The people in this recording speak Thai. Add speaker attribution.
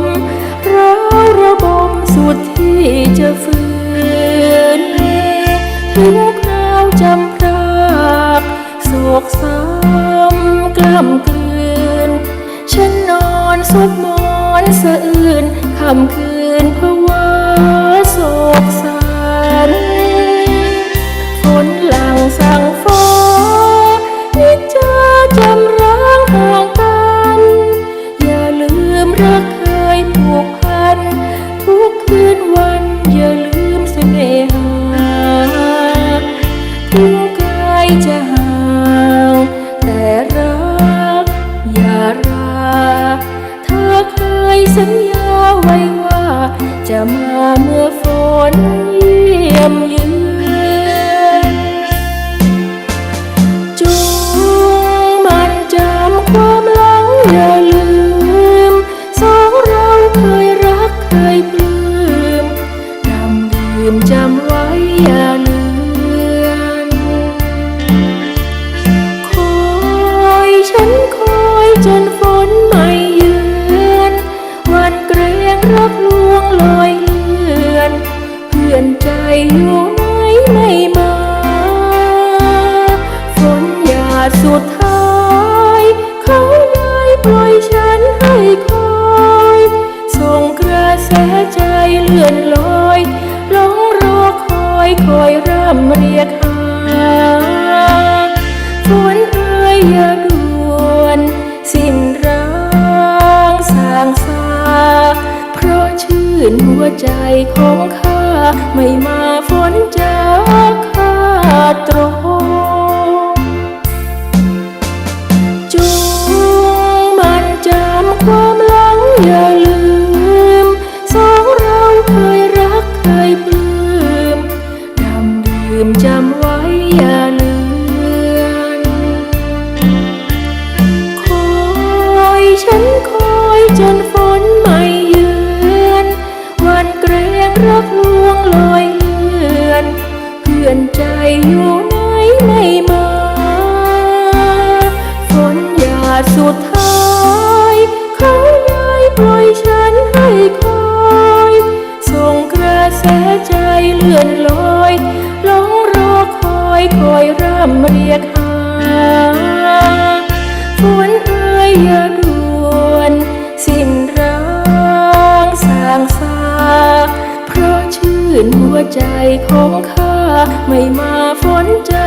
Speaker 1: มร้าระบมสุดที่จะฝืนทุกคราวจำพรากโศกซ้ำกล้ำกลืน ฉันนอนสบมอนสะอื่นคำคืนเพราะว่าโศกซ้ำ เมื่อฝนเยี่ยมเยือนจงมันจำความหลังอย่าลืม สองเราเคยรักเคยปลื้มดำดื่มจำไว้อย่าลืม อยู่ไหนไม่มา ฝนหยาดสุดท้าย เขาได้ปล่อยฉันให้คอยส่งกระแสใจเลื่อนลอยลองรอคอยคอยร่ำเรียกหาฝนเอ่ยอย่าด่วนสิ้นร้างสางสาเพราะชื่นหัวใจของข้าไม่มา ฝนจะขาดตรงจ อยู่ไหนไม่มา ฝนหยาดสุดท้ายเขาได้ปล่อยฉันให้คอยส่งกระแสใจเลื่อนลอยลองรอคอยคอยร่ำเรียกหาฝนเอ่ยอย่าด่วนสิ้นร้างสางสาเพราะชื่นหัวใจของเขา ไม่มาฝนจะ